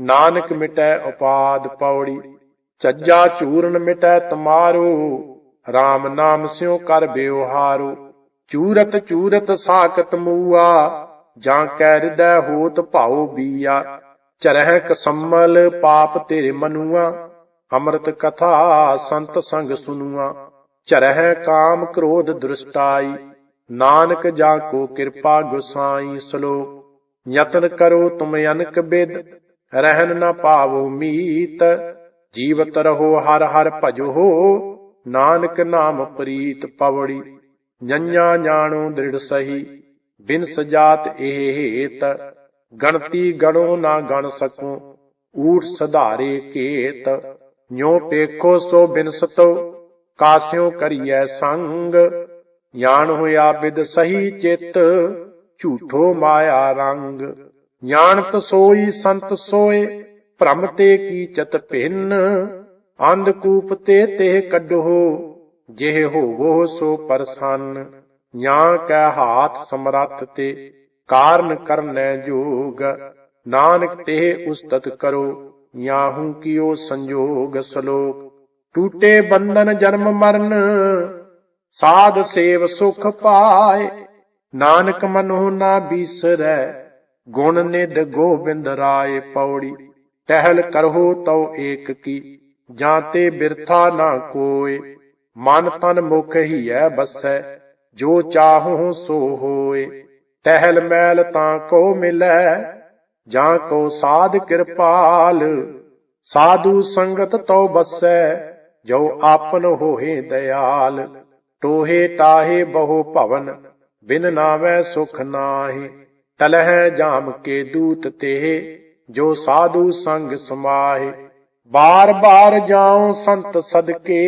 ਨਾਨਕ ਮਿਟੈ ਉਪਾਦ ਪੌੜੀ, ਚੱਜਾ ਚੂਰਨ ਮਿਟੈ ਤਮਾਰੋ RAM ਨਾਮ ਸਿਉ ਕਰ ਬਿਵਹਾਰੋ ਚੂਰਤ ਚੂਰਤ ਸਾਖਤ ਮੂਆ, ਜਾਂ ਕੈ ਹਿਰਦੈ ਹੋਤ ਭਾਉ ਬੀਆ, ਚਰਹਿ ਕਸੰਮਲ ਪਾਪ ਤੇਰੇ ਮਨੂਆ, ਅੰਮ੍ਰਿਤ ਕਥਾ ਸੰਤ ਸੰਗ ਸੁਨੂਆ, ਚਰਹਿ ਕਾਮ ਕ੍ਰੋਧ ਦ੍ਰਿਸ਼ਟਾਈ, ਨਾਨਕ ਜਾ ਕੋ ਕਿਰਪਾ ਗੁਸਾਈ ਸ਼ਲੋਕ ਯਤਨ ਕਰੋ ਤੁਮ ਅਨਕ ਬਿਦ ਰਹਿਨ ਨ ਪਾਵੋ ਮੀਤ, ਜੀਵਤ ਰਹੋ ਹਰ ਹਰ ਭਜੋ ਨਾਨਕ ਨਾਮ ਪ੍ਰੀਤ ਪਵੜੀ ਜੰਨਾ ਜਾਣੋ ਦ੍ਰਿੜ ਸਹੀ, ਬਿਨ ਸਜਾਤ ਇਹ ਹੇਤ, ਗਣਤੀ ਗਣੋ ਨਾ ਗਣ ਸਕੋ, ਊਠ ਸਧਾਰੇ ਕੇਤ, ਨਿਉ ਪੇਖੋ ਸੋ ਬਿਨਸਤੋ ਕਾਸਿਓ ਕਰੀਐ ਸੰਗ ਜਾਣ ਹੋਇਆ ਬਿਦ ਸਹੀ ਚਿਤ, ਝੂਠੋ ਮਾਇਆ ਰੰਗ। ਜਾਣਤ ਸੋਈ ਸੰਤ ਸੋਏ, ਭ੍ਰਮ ਤੇ ਕੀ ਕੀਚਤ ਭਿੰਨ? ਅੰਧਕੂਪ ਤੇ ਤੇ ਕੱਢੋ, ਜਿਹ ਹੋਵੋ ਸੋ ਪਰਸੰਨ। ਜਾਂ ਕੈ ਹਾਥ ਸਮਰੱਥ ਤੇ, ਕਾਰਨ ਕਰਨੈ ਜੋਗ। ਨਾਨਕ ਤੇ ਉਸਤਤ ਕਰੋ, ਯਾਹੂ ਕੀਓ ਸੰਜੋਗ ਸ਼ਲੋਕ। ਟੂਟੇ ਬੰਧਨ ਜਨਮ ਮਰਨ, ਸਾਧ ਸੇਵ ਸੁਖ ਪਾਏ। ਨਾਨਕ ਮਨੋ ਨਾ ਬੀਸਰੈ ਗੁਣ ਨਿਧ ਗੋਬਿੰਦ ਰਾਏ ਪੌੜੀ, ਟਹਿਲ ਕਰਹੁ ਤਉ ਏਕ ਕੀ ਜਾਂ ਤੇ ਬਿਰਥਾ ਨਾ ਕੋਏ, ਮਨ ਤਨ ਮੁਖ ਹੀ ਹੀਐ ਬਸੈ, ਜੋ ਚਾਹੂ ਸੋ ਹੋਏ। ਟਹਿਲ ਮੈਲ ਤਾਂ ਕੋ ਮਿਲੈ, ਜਾਂ ਕੋ ਸਾਧ ਕਿਰਪਾਲ, ਸਾਧੂ ਸੰਗਤ ਤਉ ਬਸੈ, ਜੋ ਆਪਨ ਹੋਏ ਦਇਆਲ। ਟੋਹੇ ਟਾਹੇ ਬਹੁ ਭਵਨ, ਬਿਨ ਨਾਵੈ ਸੁਖ ਨਾਹੀ। ਤਲਹਿ ਜਾਮ ਕੇ ਦੂਤ ਤੇ ਜੋ ਸਾਧੂ ਸੰਗ ਸਮਾਹੇ। ਬਾਰ ਬਾਰ ਜਾਉ ਸੰਤ ਸਦਕੇ,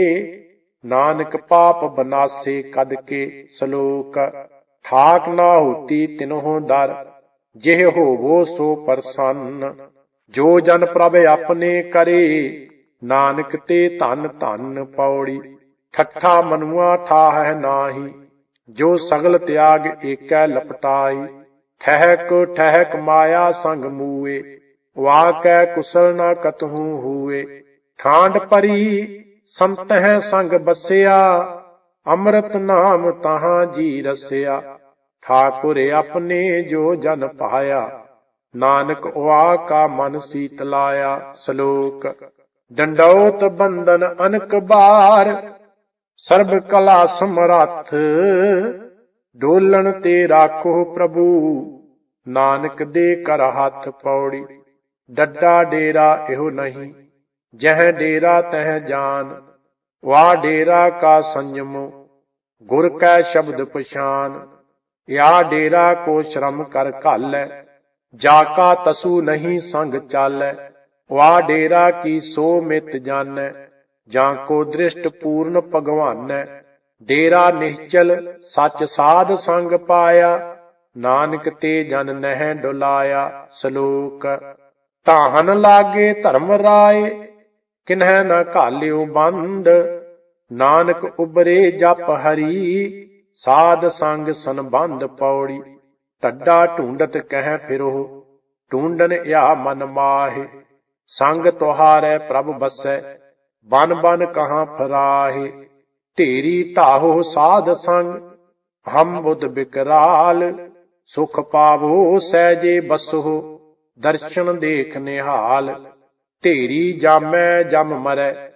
ਨਾਨਕ ਪਾਪ ਬਨਾਸੇ ਕਦ ਕੇ ਸ਼ਲੋਕ। ਠਾਕ ਨਾ ਹੋਤੀ ਤਿਨਹੁ ਦਰ, ਜਿਹ ਹੋਵੋ ਸੋ ਪਰਸੰਨ। ਜੋ ਜਨ ਪ੍ਰਭ ਆਪਣੇ ਕਰੇ, ਨਾਨਕ ਤੇ ਧਨ ਧਨ ਪੌੜੀ। ਠੱਠਾ ਮਨੁਆ ਠਾਹੈ ਨਾਹੀ, ਜੋ ਸਗਲ ਤਿਆਗ ਏਕੈ ਲਪਟਾਈ। ਠਹਿਕ ਠਹਿਕ ਮਾਇਆ ਸੰਗ ਮੂਏ, ਵਾਕੈ ਕੁਸਲ ਨਾ ਕਤਹੂ ਹੂਏ। ਠਾਂਡ ਪਰੀ ਸੰਤ ਹੈ ਸੰਗ ਬਸਿਆ, ਅੰਮ੍ਰਿਤ ਨਾਮ ਤਹਾਂ ਜੀ ਰਸਿਆ। ਠਾਕੁਰ ਆਪਣੇ ਜੋ ਜਨ ਪਾਇਆ, ਨਾਨਕ ਵਾ ਕਾ ਮਨ ਸੀਤ ਸ਼ਲੋਕ, ਡੰਡੌਤ ਬੰਦਨ ਅਨਕ ਬਾਰ, ਸਰਬ ਕਲਾ ਸਮਰੱਥ ਡੋਲਣ ਤੇ ਰਾਖੋ ਪ੍ਰਭੂ। ਨਾਨਕ ਦੇ ਕਰ ਹੱਥ ਪੌੜੀ। ਡੱਡਾ ਡੇਰਾ ਇਹੋ ਨਹੀਂ। ਜਹ ਡੇਰਾ ਤਹ ਜਾਨ। ਵਾ ਡੇਰਾ ਕਾ ਸੰਜਮ। ਗੁਰ ਕੈ ਸ਼ਬਦ ਪਛਾਨ। ਯਾ ਡੇਰਾ ਕੋ ਸ਼ਰਮ ਕਰ ਘਾਲੈ। ਜਾ ਕਾ ਤਸੂ ਨਹੀਂ ਸੰਗ ਚਾਲੈ। ਵਾ ਡੇਰਾ ਕੀ ਸੋ ਮਿਤ ਜਾਣੈ ਜਾਂ ਕੋ ਦ੍ਰਿਸ਼ਟ ਪੂਰਨ ਭਗਵਾਨੈ। ਡੇਰਾ ਨਿਹਚਲ ਸੱਚ ਸਾਧ ਸੰਗ ਪਾਇਆ, ਨਾਨਕ ਤੇ ਜਨ ਨਹਿ ਡੁਲਾਇਆ ਸ਼ਲੋਕ। ਤਾਹਨ ਲਾਗੇ ਧਰਮ ਰਾਏ, ਕਿਨਹਿ ਨ ਘਾਲਿਓ ਬੰਦ। ਨਾਨਕ ਉਬਰੇ ਜਪ ਹਰੀ, ਸਾਧ ਸੰਗ ਸੰਬੰਧ ਪੌੜੀ। ਟੱਡਾ ਢੂੰਡਤ ਕਹਿ ਫਿਰੋ, ਢੂੰਡਨ ਆ ਮਨ ਮਾਹੇ। ਸੰਗ ਤੁਹਾਰੈ ਪ੍ਰਭ ਬਸੈ, ਬਨ ਬਨ ਕਹਾਂ ਫਰਾਹੇ। ਢੇਰੀ ਢਾਹੋ ਸਾਧ ਸੰਗ, ਹਮ ਬੁੱਧ ਬਿਕਰਾਲ, ਸੁਖ ਪਾਵੋ ਸਹਿਜੇ ਬਸੋ, ਦਰਸ਼ਨ ਦੇਖ ਨਿਹਾਲ। ਢੇਰੀ ਜਾਮੈ ਜਮ ਮਰੈ,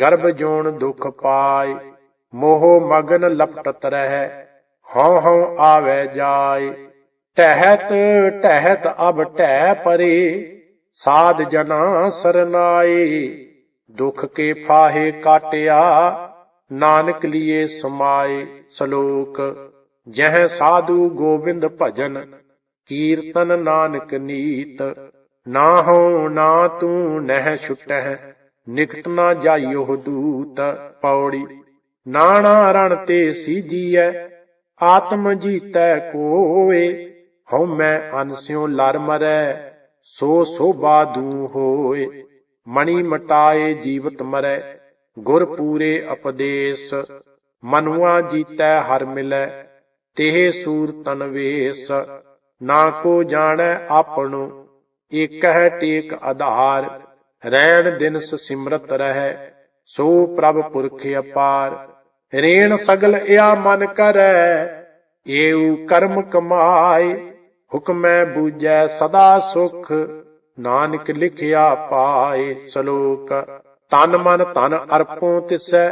ਗਰਭ ਜੋਣ ਦੁਖ ਪਾਏ, ਮੋਹ ਮਗਨ ਲਪਟਤ ਰਹਿ, ਹਉ ਹਉ ਆਵੇ ਜਾਏ। ਟਹਿਤ ਟਹਿਤ ਅਬ ਟਹਿ ਪਰੇ, ਸਾਧ ਜਨਾ ਸਰਨਾਏ, ਦੁਖ ਕੇ ਫਾਹੇ ਕਾਟਿਆ ਨਾਨਕ ਲੀਏ ਸਮਾਏ ਸ਼ਲੋਕ, ਜਹ ਸਾਧੂ ਗੋਬਿੰਦ ਭਜਨ, ਕੀਰਤਨ ਨਾਨਕ ਨੀਤ, ਨਾ ਹੋ ਨਾ ਤੂੰ ਨਹਿ ਛੁਟਹਿ, ਨਿਕਟ ਨਾ ਜਾਈਓ ਦੂਤ ਪੌੜੀ। ਨਾਣਾ ਰਣ ਤੇ ਸੀਜੀਐ, ਆਤਮ ਜੀਤੈ ਕੋਏ, ਹਉ ਮੈਂ ਅਨਸਿਓ ਲਰ ਮਰੈ, ਸੋ ਸੋਭਾ ਦੂ ਹੋਏ, ਮਣੀ ਮਟਾਏ ਜੀਵਤ ਮਰੈ। ਗੁਰ ਪੂਰੇ ਉਪਦੇਸ਼ ਮਨੁਆ ਜੀਤੈ ਹਰ ਮਿਲੈ, ਤੇਹ ਸੂਰ ਤਨ ਵੇਸ, ਨਾ ਕੋ ਜਾਣੈ ਆਪਣੋ ਏਕ ਹੈ ਟੇਕ ਆਧਾਰ ਰਹਿਣ ਦਿਨਸ ਸਿਮਰਤ ਰਹਿ, ਸੋ ਪ੍ਰਭ ਪੁਰਖ ਅਪਾਰ, ਰੇਣ ਸਗਲ ਇਆ ਮਨ ਕਰੈ, ਏਉ ਕਰਮ ਕਮਾਏ, ਹੁਕਮੈ ਬੂਝੈ ਸਦਾ ਸੁਖ, ਨਾਨਕ ਲਿਖਿਆ ਪਾਏ ਸ਼ਲੋਕ। ਤਨ ਮਨ ਤਨ ਅਰਪੋ ਤਿਸੈ,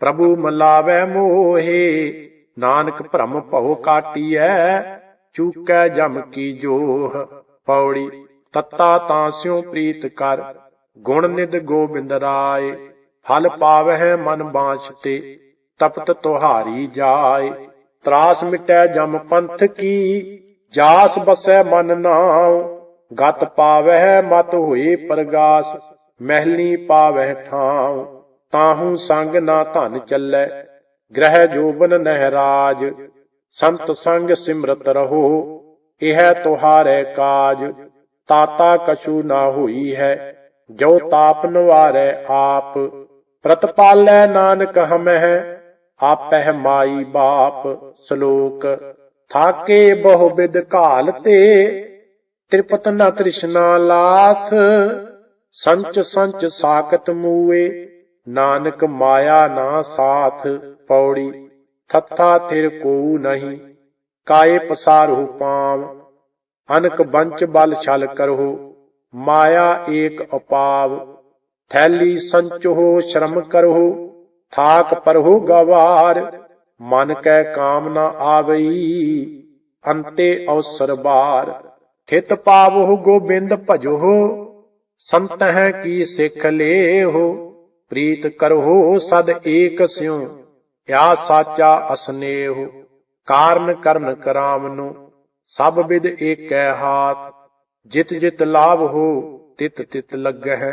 ਪ੍ਰਭੂ ਮਲਾਵੈ ਮੋਹੇ। ਨਾਨਕ ਭ੍ਰਮ ਭਉ ਕਾਟੀਐ, ਚੂਕੈ ਜਮ ਕੀ ਜੋਹ। ਪੌੜੀ, ਤੱਤਾ ਤਾਂ ਸਿਉ ਪ੍ਰੀਤ ਕਰ, ਗੁਣ ਨਿਦ ਗੋਬਿੰਦ ਰਾਏ। ਫਲ ਪਾਵਹਿ ਮਨ ਬਾਛ ਤੇ, ਤਪਤ ਤੁਹਾਰੀ ਜਾਏ। ਤਰਾਸ ਮਿਟੈ ਜਮ ਪੰਥ ਕੀ, ਜਾਸ ਬਸੈ ਮਨ ਨਾਉ। ਗਤ ਪਾਵਹਿ ਮਤ ਹੋਏ ਪ੍ਰਗਾਸ। ਮਹਿਲੀ ਪਾਵਹਿ ਠਾਉ, ਤਾਹੂ ਸੰਗ ਨਾ ਧਨ ਚੱਲੈ, ਗ੍ਰਹਿ ਜੋਬਨ ਨਹਿਰਾਜ ਸੰਤ ਸੰਗ ਸਿਮਰਤ ਰਹੋ, ਇਹ ਤੁਹਾਰੇ ਕਾਜ, ਤਾਤਾ ਕਛੂ ਨਾ ਹੋਈ ਹੈ ਜੋ ਤਾਪ ਨਵਾਰੈ ਆਪ, ਪ੍ਰਤਪਾਲੈ ਨਾਨਕ ਹਮਹਿ, ਆਪਹਿ ਮਾਈ ਬਾਪ ਸ਼ਲੋਕ, ਥਾਕੇ ਬਹੁ ਬਿਦ ਘਾਲ ਤੇ, ਤ੍ਰਿਪਤ ਨਾ ਤ੍ਰਿਸ਼ਨਾ ਲਾਥ ਸੰਚ ਸੰਚ ਸਾਕਤ ਮੂਏ, ਨਾਨਕ ਮਾਇਆ ਨਾ ਸਾਥ ਪੌੜੀ, ਥੱਥਾ ਥਿਰ ਕੋ ਨਹੀਂ, ਕਾਏ ਪਸਾਰਹੁ ਪਾਵ, ਅਨਕ ਬੰਚ ਬਲ ਛਲ ਕਰਹੁ, ਮਾਇਆ ਏਕ ਅਪਾਵ, ਥੈਲੀ ਸੰਚੋ ਸ਼ਰਮ ਕਰਹੁ, ਥਾਕ ਪਰਹੁ ਗਵਾਰ, ਮਨ ਕੈ ਕਾਮਨਾ ਆਵਈ, ਅੰਤੇ ਅਵਸਰ ਬਾਰ, ਥਿਤ ਪਾਵਹੁ ਗੋਬਿੰਦ ਭਜੋ ਸੰਤ ਹੈ ਕੀ ਸਿੱਖ ਲੇਹੋ? ਪ੍ਰੀਤ ਕਰਹੁ ਸਦ ਏਕ ਸਿਉ, ਆ ਸਾਚਾ ਅਸਨੇਹੁ। ਕਾਰਨ ਕਰਨ ਕਰਾਮ ਨੂੰ ਸਭ ਵਿਦ ਏਕੈ ਹਾਥ। ਜਿਤ ਜਿਤ ਲਾਭ ਹੋ, ਤਿਤ ਤਿਤ ਲੱਗਹਿ।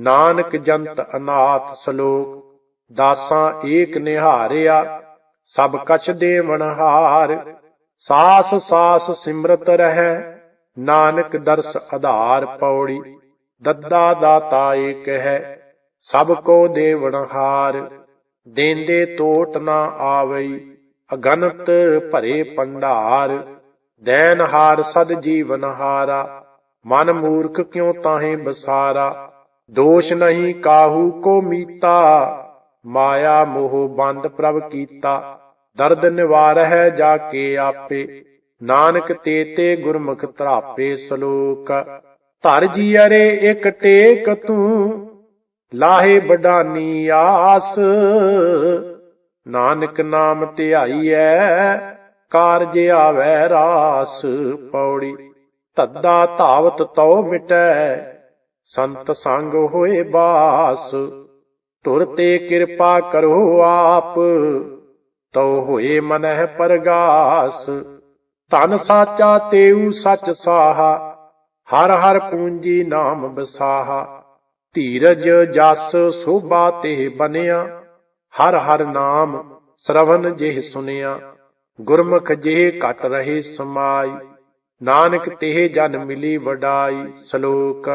ਨਾਨਕ ਜੰਤ ਅਨਾਥ ਸ਼ਲੋਕ, ਦਾਸਾਂ ਏਕ ਨਿਹਾਰਿਆ। ਸਭ ਕਛ ਦੇਵਨ ਹਾਰ, ਸਾਸ ਸਾਸ ਸਿਮਰਤ ਰਹਿ। ਨਾਨਕ ਦਰਸ ਆਧਾਰ ਪੌੜੀ ਦੱਦਾ ਦਾਤਾ ਏਕ ਹੈ ਸਭ ਕੋ ਦੇਵਨ ਹਾਰ। ਦੇਂਦੇ ਟੋਟ ਨਾ ਆਵਈ, ਅਗਨਤ ਭਰੇ ਪੰਡਾਰ। ਦੈਨ ਹਾਰ ਸਦ ਜੀਵਨ ਹਾਰਾ, ਮਨ ਮੂਰਖ ਕਿਉ ਤਾਹੇ ਬਸਾਰਾ। ਦੋਸ਼ ਨਹੀਂ ਕਾਹੂ ਕੋ ਮੀਤਾ, ਮਾਇਆ ਮੋਹ ਬੰਦ ਪ੍ਰਭ ਕੀਤਾ। ਦਰਦ ਨਿਵਾਰਹਿ ਜਾ ਕੇ ਆਪੇ, ਨਾਨਕ ਤੇ ਤੇ ਗੁਰਮੁਖ ਧਰਾਪੇ ਸ਼ਲੋਕ। ਧਰ ਜੀ ਅਰੇ ਇਕ ਟੇਕ ਤੂੰ, ਲਾਹੇ ਬਡਾਨੀ ਆਸ। ਨਾਨਕ ਨਾਮ ਧਿਆਈਐ, ਕਾਰਜ ਆਵੈ ਰਾਸ। ਪੌੜੀ ਤੱਦਾ ਧਾਵਤ ਤਉ ਮਿਟੈ, ਸੰਤ ਸੰਗ ਹੋਏ ਬਾਸ। ਤੁਰ ਤੇ ਕਿਰਪਾ ਕਰੋ ਆਪ, ਤਉ ਹੋਏ ਮਨਹਿ ਪਰਗਾਸ। ਤਨ ਸਾਚਾ ਤੇਉ ਸਚ ਸਾਹਾ ਹਰ ਹਰ ਪੂੰਜੀ ਨਾਮ ਬਸਾਹਾ ਧੀਰਜ ਜਸ ਸੋਭਾ ਤੇ ਬਨਿਆ ਹਰ ਹਰ ਨਾਮ ਸ਼ਰਵਨ ਜਿਹ ਸੁਨਿਆ, ਗੁਰਮੁਖ ਜਿਹ ਘਟ ਰਹੇ ਸਮਾਈ। ਨਾਨਕ ਤੇ ਜਨ ਮਿਲੀ ਵਡਾਈ ਸ਼ਲੋਕ।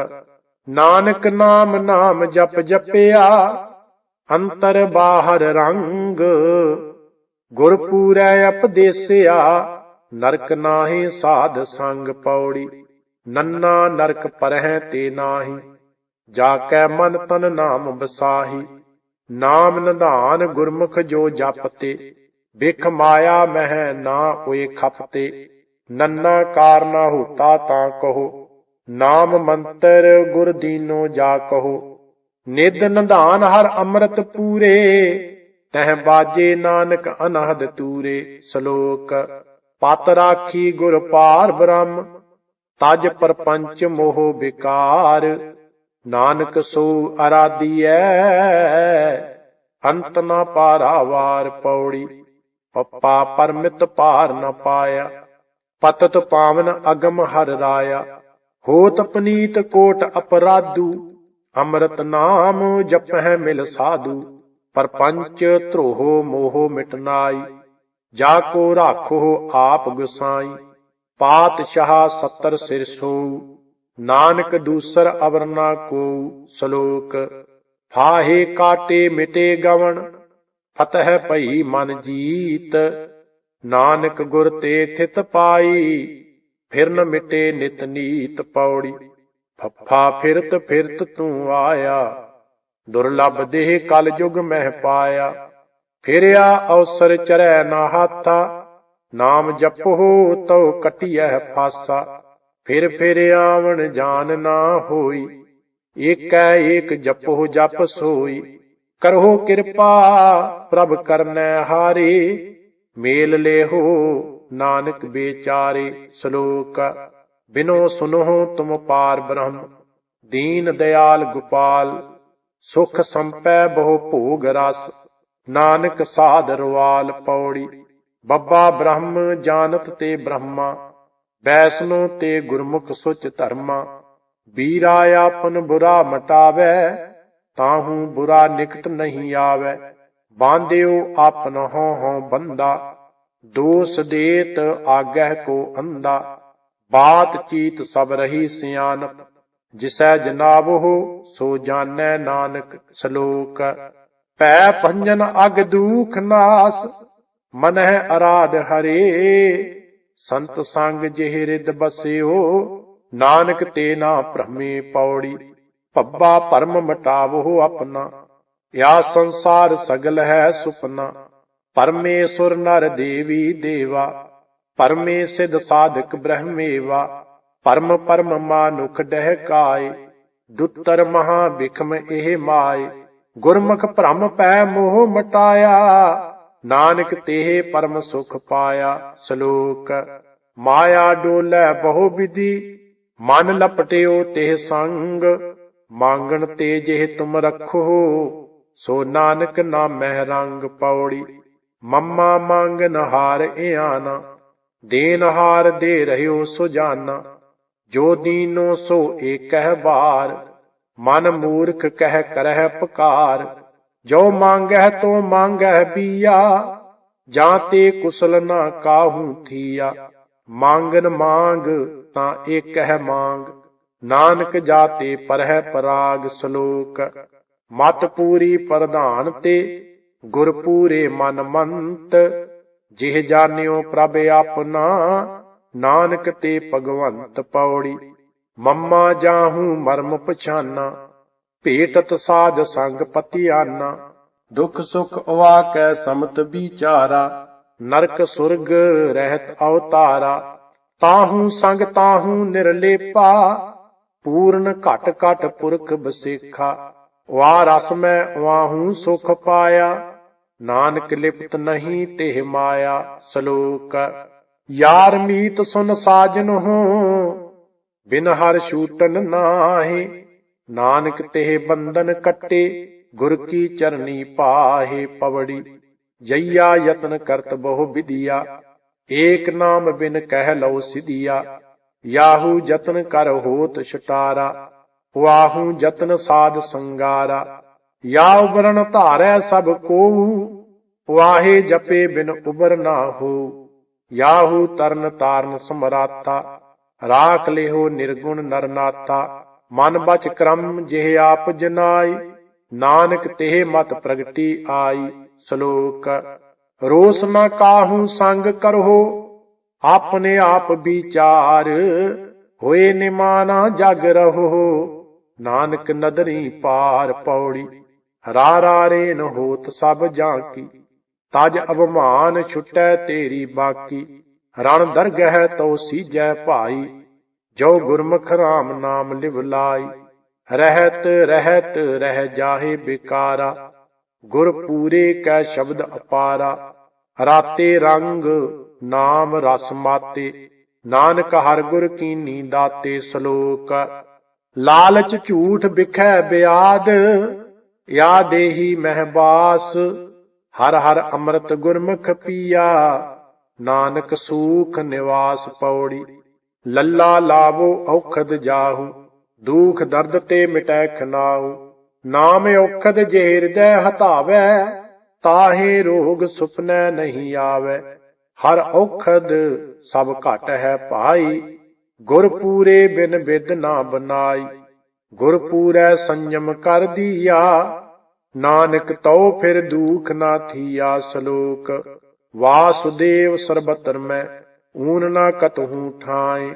ਨਾਨਕ ਨਾਮ ਨਾਮ ਜਪ ਜਪਿਆ, ਅੰਤਰ ਬਾਹਰ ਰੰਗ। ਗੁਰਪੂਰੈ ਉਪਦੇਸਿਆ ਨਰਕ ਨਾਹੀ ਸਾਧ ਸੰਗ ਪੌੜੀ। ਨੰਨਾ ਨਰਕ ਪਰਹਿ ਤੇ ਨਾਹੀ ਜਾ ਕੈ ਮਨ ਤਨ ਨਾਮ ਬਸਾਹੀ ਨਾਮ ਨਿਧਾਨ ਗੁਰਮੁਖ ਜੋ ਜਪਤੇ ਵਿਖ ਮਾਇਆ ਮਹਿ ਨਾ ਹੋਏ ਖਪਤੇ। ਨੰਨਾ ਕਾਰਨਾ ਹੋਤਾ ਤਾਂ ਕਹੋ, ਨਾਮ ਮੰਤਰ ਗੁਰ ਦੀਨੋ ਜਾ ਕਹੋ। ਨਿਦ ਨਿਧਾਨ ਹਰ ਅੰਮ੍ਰਿਤ ਪੂਰੇ, ਤਹ ਬਾਜੇ ਨਾਨਕ ਅਨਹਦ ਤੂਰੇ। ਸ਼ਲੋਕ ਪਤ ਰਾਖੀ ਗੁਰ ਪਾਰ ਬ੍ਰਹਮ ਤਜ ਪਰਪੰਚ ਮੋਹ ਵਿਕਾਰ, ਨਾਨਕ ਸੋ ਅਰਾਧੀਐ, ਅੰਤ ਨਾ ਪਾਰਾ ਵਾਰ ਪੌੜੀ, ਪੱਪਾ ਪਰਮਿਤ ਪਾਰ ਨ ਪਾਇਆ, ਪਤਤ ਪਾਵਨ ਅਗਮ ਹਰ ਰਾਇਆ, ਹੋਤ ਪਨੀਤ ਕੋਟ ਅਪਰਾਧੂ, ਅੰਮ੍ਰਿਤ ਨਾਮ ਜਪਹਿ ਮਿਲ ਸਾਧੂ, ਪਰਪੰਚ ਧਰੋਹ ਮੋਹ ਮਿਟਨਾਈ ਜਾ ਕੋ ਰਾਖੋ ਆਪ ਗੁਸਾਈ ਪਾਤਸ਼ਾਹ 70 ਸਿਰ ਸੋ ਨਾਨਕ ਦੂਸਰ ਅਵਰਨਾ ਕੋ ਸ਼ਲੋਕ, ਫਾਹੇ ਕਾਟੇ ਮਿਟੇ ਗਵਣ, ਫਤਹ ਭਈ ਮਨ ਜੀਤ, ਨਾਨਕ ਗੁਰ ਤੇ ਥਿਤ ਪਾਈ ਫਿਰਨ ਮਿਟੇ ਨਿਤ ਨੀਤ ਪੌੜੀ, ਫੱਫਾ ਫਿਰਤ ਫਿਰਤ ਤੂੰ ਆਇਆ, ਦੁਰਲਭ ਦੇਹ ਕਲ ਯੁਗ ਮਹਿ ਪਾਇਆ, ਫਿਰਿਆ ਅਵਸਰ ਚਰੈ ਨਾ ਹਾਥਾ ਨਾਮ ਜਪੋ, ਤਉ ਕਟਿਐ ਫਾਸਾ। ਫਿਰ ਫਿਰ ਆਵਣ ਜਾਨ ਨਾ ਹੋਈ। ਏਕੈ ਏਕ ਜਪੋ, ਜਪ ਸੋਈ। ਕਰੋ ਕਿਰਪਾ, ਪ੍ਰਭ ਕਰਨੈ ਹਾਰੇ। ਮੇਲ ਲੇਹੋ, ਨਾਨਕ ਬੇਚਾਰੇ ਸ਼ਲੋਕ। ਬਿਨੋ ਸੁਨੋ ਤੁਮ ਪਾਰ ਬ੍ਰਹਮ। ਦੀਨ ਦਿਆਲ ਗੋਪਾਲ। ਸੁਖ ਸੰਪੈ ਬਹੁ ਭੋਗ ਰਸ। ਨਾਨਕ ਸਾਧ ਰਵਾਲ ਪੌੜੀ। ਬੱਬਾ ਬ੍ਰਹਮ ਜਾਣਤ ਤੇ ਬ੍ਰਹਮਾ ਬੈਸਨੋ ਤੇ ਗੁਰਮੁਖ ਸੁਚ ਧਰਮਾ, ਵੀਰਾ ਆਪਨ ਬੁਰਾ ਮਟਾਵੇ, ਤਾਹੂ ਬੁਰਾ ਨਿਕਟ ਨਹੀਂ ਆਵੇ, ਬਾਂਧਿਓ ਆਪਨ ਹੋ ਹੋ ਬੰਦਾ, ਦੋਸ ਦੇਤ ਆਗਹਿ ਕੋ ਅੰਦਾ ਬਾਤ ਚੀਤ ਸਭ ਰਹੀ ਸਿਆਨਪ, ਜਿਸੈ ਜਨਾਬੋ ਸੋ ਜਾਣੈ ਨਾਨਕ ਸ਼ਲੋਕ ਪੈ ਭੰਜਨ ਅਗ ਦੂਖ ਨਾਸ ਮਨਹਿ ਅਰਾਧ ਹਰੇ, ਸੰਤ ਸੰਗ ਜਿਹੇ ਰਿਦ ਬਸਿਓ, ਨਾਨਕ ਤੇ ਨਾ ਭ੍ਰਮੇ ਪੌੜੀ, ਭੱਬਾ ਭਰਮ ਮਟਾਵੋ ਆਪਣਾ ਯਾ ਸੰਸਾਰ ਸਗਲ ਹੈ ਸੁਪਨਾ ਪਰਮੇਸ਼ੁਰ ਨਰ ਦੇਵੀ ਦੇਵਾ, ਪਰਮੇ ਸਿਧ ਸਾਧਕ ਬ੍ਰਹਮੇਵਾ, ਪਰਮ ਪਰਮ ਮਾਨੁਖ ਡਹਿ ਕਾਏ ਦੁੱਤਰ ਮਹਾ ਵਿਖਮ ਇਹ ਮਾਏ, ਗੁਰਮੁਖ ਭ੍ਰਮ ਪੈ ਮੋਹ ਮਟਾਇਆ ਨਾਨਕ ਤੇਹ ਪਰਮ ਸੁਖ ਪਾਇਆ ਸ਼ਲੋਕ। ਮਾਇਆ ਡੋਲੇ ਬਹੁ ਵਿਧੀ, ਮਨ ਲਪਟਿਓ ਤੇ ਸੰਗ। ਮੰਗਣ ਤੇ ਜਿਹ ਤੁਮ ਰੱਖੋ, ਸੋ ਨਾਨਕ ਨਾਮਹਿ ਰੰਗ ਪੌੜੀ। ਮੰਮਾ ਮੰਗਨ ਹਾਰ ਇਆਨਾ, ਦੇਨ ਹਾਰ ਦੇ ਰਹਿਓ ਸੁਜਾਨਾ। ਜੋ ਦੀਨੋ ਸੋ ਏਕਹਿ ਬਾਰ ਮਨ ਮੂਰਖ ਕਹਿ ਕਰਹਿ ਪਕਾਰ। ਜੋ ਮੰਗਹਿ ਤੋ ਮੰਗਹਿ ਬੀਆ ਜਾਂ ਤੇ ਕੁਸਲ ਨਾ ਕਾਹੂ ਥੀਆ। ਮੰਗਨ ਮੰਗ ਤਾਂ ਏਕਹਿ ਮੰਗ, ਨਾਨਕ ਜਾਤੇ ਪਰਹਿ ਪਰਾਗ ਸ਼ਲੋਕ। ਮਤ ਪੂਰੀ ਪ੍ਰਧਾਨ ਤੇ, ਗੁਰ ਪੂਰੇ ਮਨ ਮੰਤ। ਜਿਹ ਜਾਣਿਓ ਪ੍ਰਭ ਆਪਣਾ, ਨਾਨਕ ਤੇ ਭਗਵੰਤ ਪੌੜੀ। ਮੰਮਾ ਜਾਹੂ ਮਰਮ ਪਛਾਨਾ। ਭੇਟਤ ਸਾਧ ਸੰਗ ਪਤਿਆਨਾ। ਦੁਖ ਸੁਖ ਅਵਾਕੈ ਸਮਤ ਵਿਚਾਰਾ। ਨਰਕ ਸੁਰਗ ਰਹਿਤ ਅਵਤਾਰਾ। ਤਾਹੂ ਸੰਗ ਤਾਹੂ ਨਿਰਲੇਪਾ। ਪੂਰਨ ਘਟ ਘਟ ਪੁਰਖ ਬਸੇਖਾ ਵਾ ਰਸ ਮੈਂ ਵਾਹੂ ਸੁਖ ਪਾਇਆ। ਨਾਨਕ ਲਿਪਤ ਨਹੀਂ ਤੇ ਮਾਇਆ ਸ਼ਲੋਕ। ਯਾਰ ਮੀਤ ਸੁਨ ਸਾਜਨ ਹੋ। ਬਿਨ ਹਰ ਛੂਟਨ ਨਾਹੀ। ਨਾਨਕ ਤੇ ਬੰਧਨ ਕੱਟੇ, ਗੁਰ ਕੀ ਚਰਨੀ ਪਾਹੇ ਪਵੜੀ। ਜਈਆ ਯਤਨ ਕਰਤ ਬਹੁ ਵਿਦਿਆ ਏਕ ਨਾਮ ਬਿਨ ਕਹਿ ਲਉ ਸਿਧਿਆ। ਯਾਹੂ ਯਤਨ ਕਰ ਹੋਤ ਛਟਾਰਾ, ਵਾਹੂ ਯਤਨ ਸਾਧ ਸੰਗਾਰਾ। ਯਾ ਉਬਰਨ ਧਾਰੈ ਸਭ ਕੋ ਵਾਹੇ ਜਪੇ ਬਿਨ ਉਬਰ ਨਾ ਹੋ ਯਾਹੂ ਤਰਨ ਤਾਰਨ ਸਮਰਾਤਾ ਰਾਖ ਲਿਓ ਨਿਰਗੁਣ ਨਰਨਾਤਾ ਮਨ ਬਚ ਕਰਮ ਜਿਹ ਆਪ ਜਨਾਈ, ਨਾਨਕ ਤੇ ਮਤ ਪ੍ਰਗਟੀ ਆਈ। ਸ਼ਲੋਕ, ਰੋਸ ਨਾ ਕਾਹੂ ਸੰਗ ਕਰੋ ਆਪਣੇ ਆਪ ਵਿਚਾਰ, ਹੋਏ ਨਿਮਾਨਾ ਜਗ ਰਹੋ। ਨਾਨਕ ਨਦਰੀ ਪਾਰ ਪੌੜੀ ਰਾ ਰਾ ਰੇਨ ਹੋਤ ਸਭ ਜਾਂ ਕੀ ਤਜ ਅਵਮਾਨ ਛੁਟੈ ਤੇਰੀ ਬਾਕੀ, ਰਣ ਦਰਗਹਿ ਤੋ ਸੀਜੈ ਭਾਈ। ਜੋ ਗੁਰਮੁਖ ਰਾਮ ਨਾਮ ਲਿਵ ਲਾਈ, ਰਹਿਤ ਰਹਿਤ, ਰਹਿ ਜਾਹੇ ਬਿਕਾਰਾ, ਗੁਰ ਪੂਰੇ ਕੈ ਸ਼ਬਦ ਅਪਾਰਾ, ਰਾਤੇ ਰੰਗ, ਨਾਮ ਰਸ ਮਾਤੇ, ਨਾਨਕ ਹਰ ਗੁਰ ਕੀਨੀ ਦਾਤੇ ਸ਼ਲੋਕ, ਲਾਲਚ ਝੂਠ ਬਿਖੈ ਬਿਆਦ, ਯਾ ਦੇਹੀ ਮਹਿਬਾਸ, ਹਰ ਹਰ ਅੰਮ੍ਰਿਤ ਗੁਰਮੁਖ ਪੀਆ, ਨਾਨਕ ਸੂਖ ਨਿਵਾਸ ਪੌੜੀ। ਲੱਲਾ ਲਾਵੋ ਔਖਦ ਜਾਹੂ, ਦੁਖ ਦਰਦ ਤੇ ਮਿਟੈ ਖਨਾਉ ਨਾਮ ਔਖਦ ਜੇ ਹਿਰਦੈ ਹਟਾਵੈ ਤਾਹੇ ਰੋਗ ਸੁਪਨੈ ਨਹੀਂ ਆਵੈ। ਹਰ ਔਖਦ ਸਭ ਘਟ ਹੈ ਭਾਈ, ਗੁਰ ਪੂਰੇ ਬਿਨ ਵਿਦ ਨਾ ਬਨਾਈ। ਗੁਰ ਪੂਰੈ ਸੰਜਮ ਕਰ ਦੀਆ, ਨਾਨਕ ਤਉ ਫਿਰ ਦੁਖ ਨਾ ਥੀਆ ਸ਼ਲੋਕ। ਵਾਸੁਦੇਵ ਸਰਬਤਰ ਮੈਂ ਊਨ ਨਾ ਕਤਹੂ ਠਾਏ,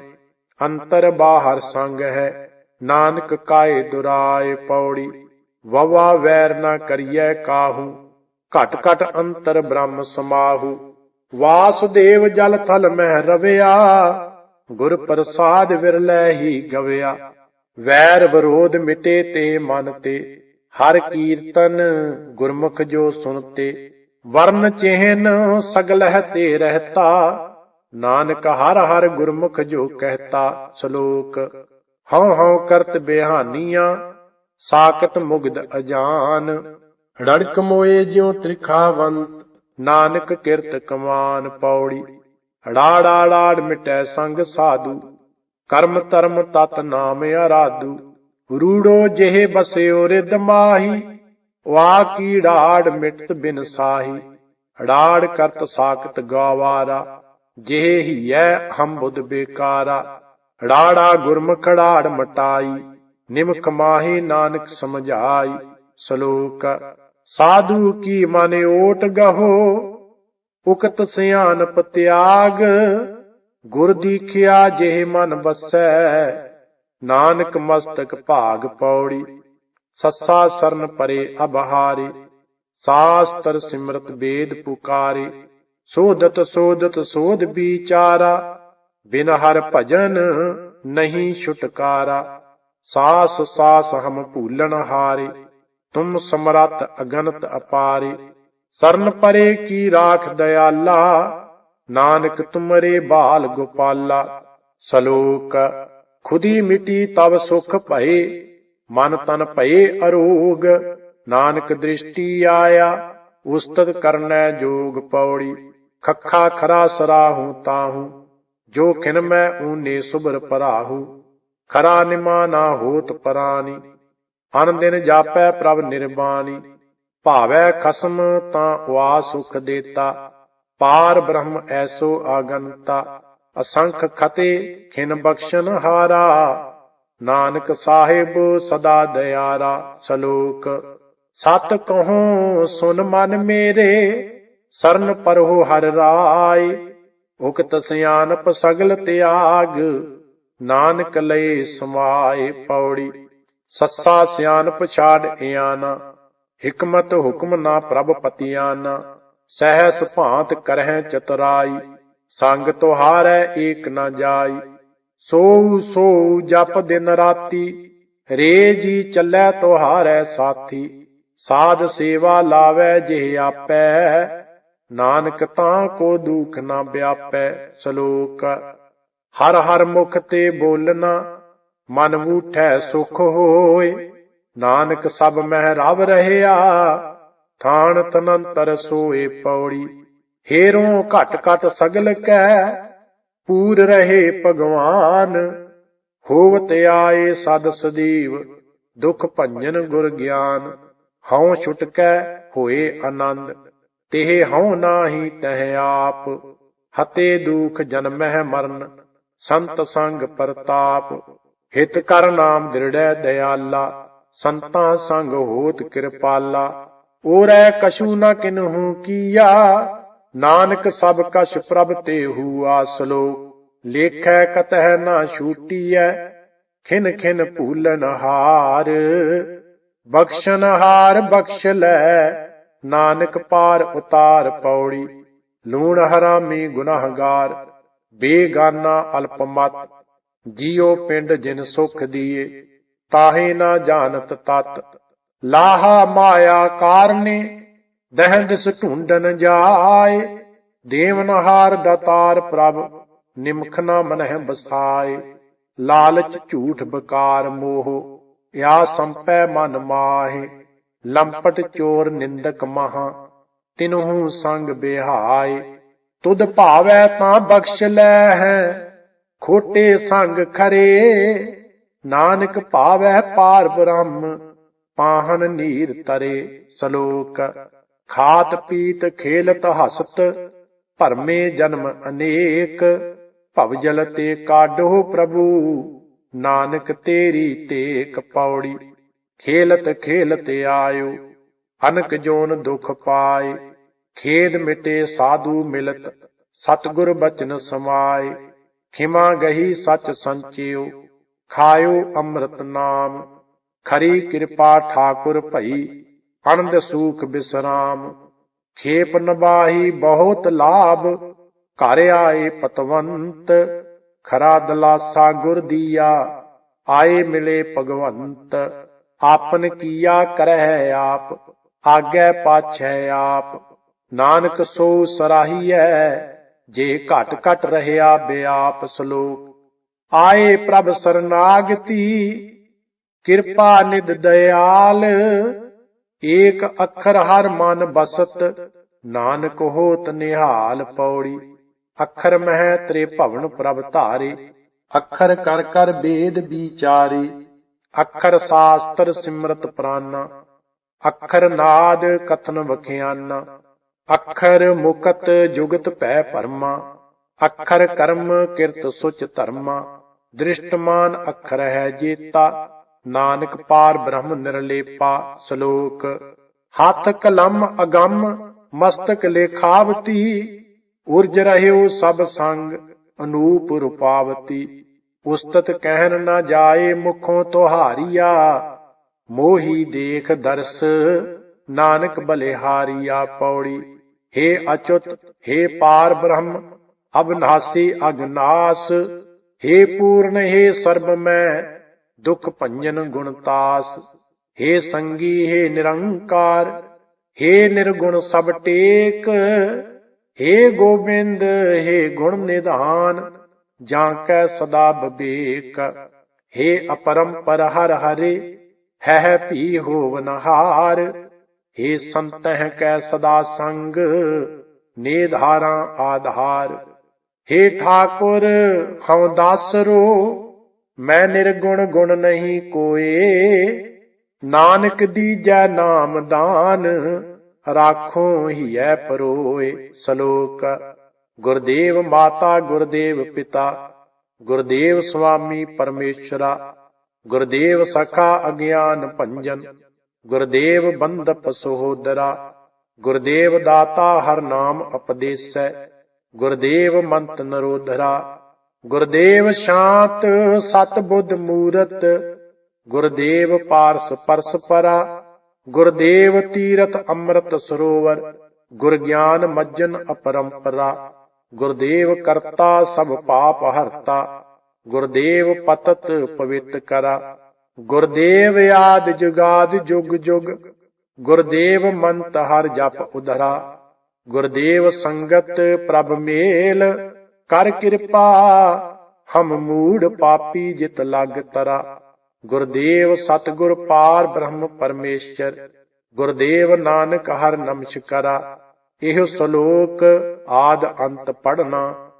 ਅੰਤਰ ਬਾਹਰ ਸੰਗ ਹੈ ਨਾਨਕ ਕਾਏ ਦੁਰਾਏ ਪੌੜੀ, ਵਵਾ ਵੈਰ ਨਾ ਕਰੀਐ ਕਾਹੂ, ਘਟ ਘਟ ਅੰਤਰ ਬ੍ਰਹਮ ਸਮਾਹੂ, ਵਾਸੁਦੇਵ ਜਲ ਥਲ ਮਹਿ ਰਵਿਆ, ਗੁਰ ਪ੍ਰਸਾਦ ਵਿਰਲੇ ਹੀ ਗਵਿਆ, ਵੈਰ ਵਿਰੋਧ ਮਿਟੇ ਤੇ ਮਨ ਤੇ, ਹਰ ਕੀਰਤਨ ਗੁਰਮੁਖ ਜੋ ਸੁਨਤੇ ਵਰਨ ਚਿਹਨ ਸਗਲਹਿ ਤੇ ਰਹਤਾ ਨਾਨਕ ਹਰ ਹਰ ਗੁਰਮੁਖ ਜੋ ਕਹਤਾ ਸ਼ਲੋਕ, ਹਉ ਹਉ ਕਰਤ ਬਿਹਾਨੀਆਂ ਸਾਕਤ ਮੁਗਦ ਅਜਾਨ। ਰੜਕ ਮੋਏ ਜਿਉ ਤ੍ਰਿਖਾਵੰਤ, ਨਾਨਕ ਕਿਰਤ ਕਮਾਨ ਪੌੜੀ। ੜਾੜਾ ਲਾੜ ਮਿਟੈ ਸੰਗ ਸਾਧੂ, ਕਰਮ ਧਰਮ ਤਤ ਨਾਮ ਅਰਾਧੂ ਰੂੜੋ ਜਿਹੇ ਬਸਿਓ ਰਿਦ ਮਾਹੀ, ਵਾ ਕੀ ੜਾੜ ਮਿਟਤ ਬਿਨ ਸਾਹੀ। ੜਾੜ ਕਰਤ ਸਾਖਤ ਗਵਾਰਾ ਜਿਹੇ ਹੀਐ ਹਮ ਬੁੱਧ ਬੇਕਾਰਾ। ੜਾੜਾ ਗੁਰਮੁਖ ੜਾੜ ਮਟਾਈ, ਨਿਮਖ ਮਾਹੀ ਨਾਨਕ ਸਮਝਾਈ ਸ਼ਲੋਕ। ਸਾਧੂ ਕੀ ਮਨ ਓਟ ਗਹੋ, ਉਕਤ ਸਿਆਨਪ ਤਿਆਗ। ਗੁਰ ਦੀਖਿਆ ਜਿਹ ਮਨ ਬਸੈ, ਨਾਨਕ ਮਸਤਕ ਭਾਗ ਪੌੜੀ। ਸੱਸਾ ਸਰਨ ਪਰੇ ਅਬਹਾਰੇ, ਸਾਸਤਰ ਸਿਮਰਤ ਵੇਦ ਪੁਕਾਰੇ। ਸੋਧਤ ਸੋਧਤ ਸੋਧ ਵਿਚਾਰਾ, ਬਿਨ ਹਰ ਭਜਨ ਨਹੀਂ ਛੁਟਕਾਰਾ। ਸਾਸ ਸਾਸ ਹਮ ਭੂਲਣ ਹਾਰੇ, ਤੁਮ ਸਮਰੱਥ ਅਗਨਤ ਅਪਾਰੇ। ਸਰਨ ਪਰੇ ਕੀ ਰਾਖ ਦਇਆਲਾ, ਨਾਨਕ ਤੁਮਰੇ ਬਾਲ ਗੋਪਾਲਾ। ਸਲੋਕ, ਖੁਦੀ ਮਿਟੀ ਤਬ ਸੁਖ ਭਏ, ਮਨ ਤਨ ਭਏ ਅਰੋਗ। ਨਾਨਕ ਦ੍ਰਿਸ਼ਟੀ ਆਇਆ, ਉਸਤਤ ਕਰਨੈ ਜੋਗ ਪੌੜੀ। ਖੱਖਾ ਖਰਾ ਸਰਾਹੂ ਤਾਹੂ ਜੋ ਖਿਨ ਮੈਂ ਊਨੇ ਸੁਬਰ ਪਰਾਹੂ ਖਰਾ ਨਿਮਾ ਨਾ ਹੋਤ ਪਰਾਨੀ, ਅਨ ਦਿਨ ਜਾਪੈ ਪ੍ਰਭ ਨਿਰਬਾਨੀ। ਭਾਵੈ ਖਸਮ ਤਾਂ ਵਾ ਸੁਖ ਦੇਤਾ, ਪਾਰ ਬ੍ਰਹਮ ਐਸੋ ਆਗੰਤਾ। ਅਸੰਖ ਖਤੇ ਖਿਨ ਬਖਸ਼ਨ ਹਾਰਾ, ਨਾਨਕ ਸਾਹਿਬ ਸਦਾ ਦਇਆਰਾ ਸ਼ਲੋਕ। ਸਤ ਕਹੋ ਸੁਨ ਮਨ ਮੇਰੇ ਸਰਨ ਪਰਹੁ ਹਰ ਰਾਏ, ਉਕਤ ਸਿਆਨਪ ਸਗਲ ਤਿਆਗ, ਨਾਨਕ ਲਏ ਸਮਾਏ ਪੌੜੀ। ਸੱਸਾ ਸਿਆਨਪ ਛਾੜ ਇਆਨਾ, ਹਕਮਤ ਹੁਕਮ ਨਾ ਪ੍ਰਭ ਪਤਿਆਨਾ। ਸਹਿਸ ਭਾਂਤ ਕਰਹਿ ਚਤੁਰਾਈ, ਸੰਗ ਤੁਹਾਰੈ ਏਕ ਨਾ ਜਾਈ। ਸੋ ਸੋ ਜਪ ਦਿਨ ਰਾਤੀ ਰੇ ਜੀ ਚੱਲੈ ਤੁਹਾਰੈ ਸਾਥੀ। ਸਾਧ ਸੇਵਾ ਲਾਵੈ ਜਿਹ ਆਪੈ ਨਾਨਕ ਤਾਂ ਕੋ ਦੁਖ ਨਾ ਵਿਆਪੈ ਸ਼ਲੋਕ। ਹਰ ਹਰ ਮੁਖ ਤੇ ਬੋਲਣਾ, ਮਨ ਵੂਠੈ ਸੁਖ ਹੋਏ। ਨਾਨਕ ਸਭ ਮਹਿ ਰਵ ਰਹਿਆ, ਥਾਨ ਤਨੰਤਰ ਸੋਏ ਪੌੜੀ। ਹੇਰੋਂ ਘਟ ਘਟ ਸਗਲ ਕੈ, ਪੂਰ ਰਹੇ ਭਗਵਾਨ। ਹੋਵਤ ਆਏ ਸਦ ਸਦੀਵ, ਦੁਖ ਭੰਜਨ ਗੁਰ ਗਿਆਨ। ਹਉ ਛੁਟਕੈ ਹੋਏ ਆਨੰਦ। ਤਿਹ ਹਉ ਨਾਹੀ ਤਹ ਆਪ, ਹਤੇ ਦੁਖ ਜਨਮਹਿ ਮਰਨ, ਸੰਤ ਸੰਗ ਪ੍ਰਤਾਪ, ਹਿਤ ਕਰ ਨਾਮ ਦ੍ਰਿੜੈ ਦਿਆਲਾ, ਸੰਤਾਂ ਸੰਗ ਹੋਤ ਕਿਰਪਾਲਾ, ਓਰੈ ਕਛੂ ਨ ਕਿਨਹੂ ਕੀਆ, ਨਾਨਕ ਸਭ ਕਛ ਪ੍ਰਭ ਤੇ ਹੂਆ ਸਲੋ ਲੇਖੈ ਕਤਹਿ ਨਾ ਛੂਟੀਐ, ਖਿਨ ਖਿਨ ਭੂਲਨ ਹਾਰ ਬਖਸ਼ਨ ਹਾਰ ਬਖਸ਼ ਲੈ ਨਾਨਕ ਪਾਰ ਉਤਾਰ ਪੌੜੀ, ਲੂਣ ਹਰਾਮੀ ਗੁਨਾਹਗਾਰ, ਬੇਗਾਨਾ ਅਲਪਮਤ ਜੀਉ ਪਿੰਡ ਜਿਨ ਸੁਖ ਦੀਏ, ਤਾਹੇ ਨਾ ਜਾਣਤ ਤਤ, ਲਾਹਾ ਮਾਇਆ ਕਾਰਨੇ ਦਹਿੰਦਸ ਢੂੰਡਨ ਜਾਏ ਦੇਵਨਹਾਰ ਦਤਾਰ ਪ੍ਰਭ, ਨਿਮਖ ਨਾ ਮਨਹਿ ਬਸਾਏ, ਲਾਲਚ ਝੂਠ ਬਕਾਰ ਮੋਹ, ਆ ਸੰਪੈ ਮਨ ਮਾਹੇ। ਲੰਪਟ ਚੋਰ ਨਿੰਦਕ ਮਹਾ, ਤਿਨਹੂ ਸੰਗ ਬਿਹਾਏ, ਤੁਧ ਭਾਵੈ ਤਾਂ ਬਖਸ਼ ਲੈ ਹੈ, ਖੋਟੇ ਸੰਗ ਖਰੇ, ਨਾਨਕ ਭਾਵੈ ਪਾਰ ਬ੍ਰਹਮ, ਪਾਹਨ ਨੀਰ ਤਰੇ ਸ਼ਲੋਕ, ਖਾਤ ਪੀਤ ਖੇਲਤ ਹਸਤ, ਭਰਮੇ ਜਨਮ ਅਨੇਕ ਭਵਜਲ ਤੇ ਕਾਢੋ ਪ੍ਰਭੂ, ਨਾਨਕ ਤੇਰੀ ਤੇਕ ਪੌੜੀ। ਖੇਲਤ ਖੇਲਤ ਆਇਓ, ਅਨਕ ਜੋਨ ਦੁਖ ਪਾਏ, ਖੇਦ ਮਿਟੇ ਸਾਧੂ ਮਿਲਤ, ਸਤਗੁਰ ਬਚਨ ਸਮਾਏ, ਖਿਮਾ ਗਹੀ ਸਚ ਸੰਚਿਓ, ਖਾਇਓ ਅੰਮ੍ਰਿਤ ਨਾਮ, ਖਰੀ ਕਿਰਪਾ ਠਾਕੁਰ ਭਈ ਅਨੰਦ ਸੂਖ ਬਿਸਰਾਮ, ਖੇਪ ਨਬਾਹੀ ਬਹੁਤ ਲਾਭ, ਘਰ ਆਏ ਪਤਵੰਤ, ਖਰਾ ਦਲਾਸਾ ਗੁਰ ਦੀਆ, ਆਏ ਮਿਲੇ ਭਗਵੰਤ। ਆਪਨ ਕੀਆ ਕਰਹਿ ਆਪ, ਆਗੇ ਪਾਛੈ ਆਪ। ਨਾਨਕ ਸੋ ਸਰਾਹੀਐ, ਜੇ ਘਟ ਘਟ ਰਹਿਆ ਬਿਆਪ ਸ਼ਲੋਕ। ਆਏ ਪ੍ਰਭ ਸਰਨਾਗਤੀ, ਕਿਰਪਾ ਨਿਦ ਦਇਆਲ। ਏਕ ਅੱਖਰ ਹਰ ਮਨ ਬਸਤ, ਨਾਨਕ ਹੋਤ ਨਿਹਾਲ ਪੌੜੀ। ਅੱਖਰ ਮਹਿ ਤ੍ਰੇ ਭਵਨ ਪ੍ਰਭ ਧਾਰੇ, ਅੱਖਰ ਕਰ ਕਰ ਬੇਦ ਵਿਚਾਰੇ। ਅੱਖਰ ਸਾਸਤਰ ਸਿਮਰਤ ਪ੍ਰਾਨਾ, ਅੱਖਰ ਨਾਦ ਕਥਨ ਵਖਿਆਨਾ, ਅੱਖਰ ਮੁਕਤ ਜੁਗਤ ਭੈ ਪਰਮਾ ਅੱਖਰ ਕਰਮ ਕਿਰਤ ਸੁਚ ਧਰਮਾ, ਦ੍ਰਿਸ਼ਟਮਾਨ ਅੱਖਰ ਹੈ ਜੀਤਾ, ਨਾਨਕ ਪਾਰ ਬ੍ਰਹਮ ਨਿਰਲੇਪਾ ਸ਼ਲੋਕ, ਹੱਥ ਕਲਮ ਅਗੰਮ, ਮਸਤਕ ਲੇਖਾਵਤੀ, ਉਰਜ ਰਹਿਓ ਸਭ ਸੰਗ, ਅਨੂਪ ਰੂਪਾਵਤੀ। ਉਸਤਤ ਕਹਿਨ ਨਾ ਜਾਏ ਮੁਖੋਂ ਤੁਹਾਰੀਆ ਮੋਹੀ ਦੇਖ ਦਰਸ ਨਾਨਕ ਬਲਿਹਾਰੀਆ ਪੌੜੀ हे ਅਚੁੱਤ हे ਪਾਰ ਬ੍ਰਹਮ ਅਬਨਾਸੀ ਅਗਨਾਸ हे ਪੂਰਨ हे ਸਰਬ ਮੈਂ ਦੁਖ ਭੰਜਨ ਗੁਣਤਾਸ हे ਸੰਗੀ हे ਨਿਰੰਕਾਰ हे ਨਿਰਗੁਣ ਸਭ ਟੇਕ हे ਗੋਬਿੰਦ हे ਗੁਣ ਨਿਧਾਨ ਜਾਂ ਕੈ ਸਦਾ ਬਬੇਕ हे ਅਪਰੰਪਰ ਹਰ ਹਰੇ ਹੈ ਭੀ ਹੋਵਨਹਾਰ हे ਸੰਤਹਿ ਕੈ ਸਦਾ ਸੰਗ ਨੇਧਾਰਾਂ ਆਧਾਰ हे ਠਾਕੁਰ ਹਉ ਦਾਸਰੋ ਮੈਂ ਨਿਰਗੁਣ ਗੁਣ ਨਹੀਂ ਕੋਏ ਨਾਨਕ ਦੀਜੈ ਨਾਮ ਦਾਨ ਰਾਖੋ ਹੀਐ ਪਰੋਏ ਸ਼ਲੋਕ ਗੁਰਦੇਵ ਮਾਤਾ, ਗੁਰਦੇਵ ਪਿਤਾ, ਗੁਰਦੇਵ ਸੁਆਮੀ ਪਰਮੇਸ਼ਰਾ, ਗੁਰਦੇਵ ਸਖਾ ਅਗਿਆਨ ਭੰਜਨ, ਗੁਰਦੇਵ ਬੰਦਪ ਸਹੋਦਰਾ, ਗੁਰਦੇਵ ਦਾਤਾ ਹਰ ਨਾਮ ਉਪਦੇਸੈ ਗੁਰਦੇਵ ਮੰਤ ਨਰੋਧਰਾ, ਗੁਰਦੇਵ ਸ਼ਾਂਤ ਸਤ ਬੁੱਧ ਮੂਰਤ, ਗੁਰਦੇਵ ਪਾਰਸ ਪਰਸ ਪਰਾ ਗੁਰਦੇਵ ਤੀਰਥ ਅੰਮ੍ਰਿਤ ਸਰੋਵਰ, ਗੁਰ ਗਿਆਨ ਮੱਜਨ ਅਪਰੰਪਰਾ ਗੁਰਦੇਵ ਕਰਤਾ ਸਭ ਪਾਪ ਹਰਤਾ, ਗੁਰਦੇਵ ਪਤਤ ਪਵਿੱਤ ਕਰਾ। ਗੁਰਦੇਵ ਆਦ ਜੁਗਾਦ ਜੁਗ ਜੁਗ, ਗੁਰਦੇਵ ਮੰਤ ਹਰ ਜਪ ਉਧਰਾ। ਗੁਰਦੇਵ ਸੰਗਤ ਪ੍ਰਭ ਮੇਲ, ਕਰ ਕਿਰਪਾ, ਹਮ ਮੂੜ ਪਾਪੀ ਜਿਤ ਲਗ ਤਰਾ। ਗੁਰਦੇਵ ਸਤਗੁਰ ਪਾਰ ਬ੍ਰਹਮ ਪਰਮੇਸ਼ਰ, ਗੁਰਦੇਵ ਨਾਨਕ ਹਰ ਨਮਸਕਾਰਾ ਇਹ ਸ਼ਲੋਕ ਆਦ ਅੰਤ ਪੜਨਾ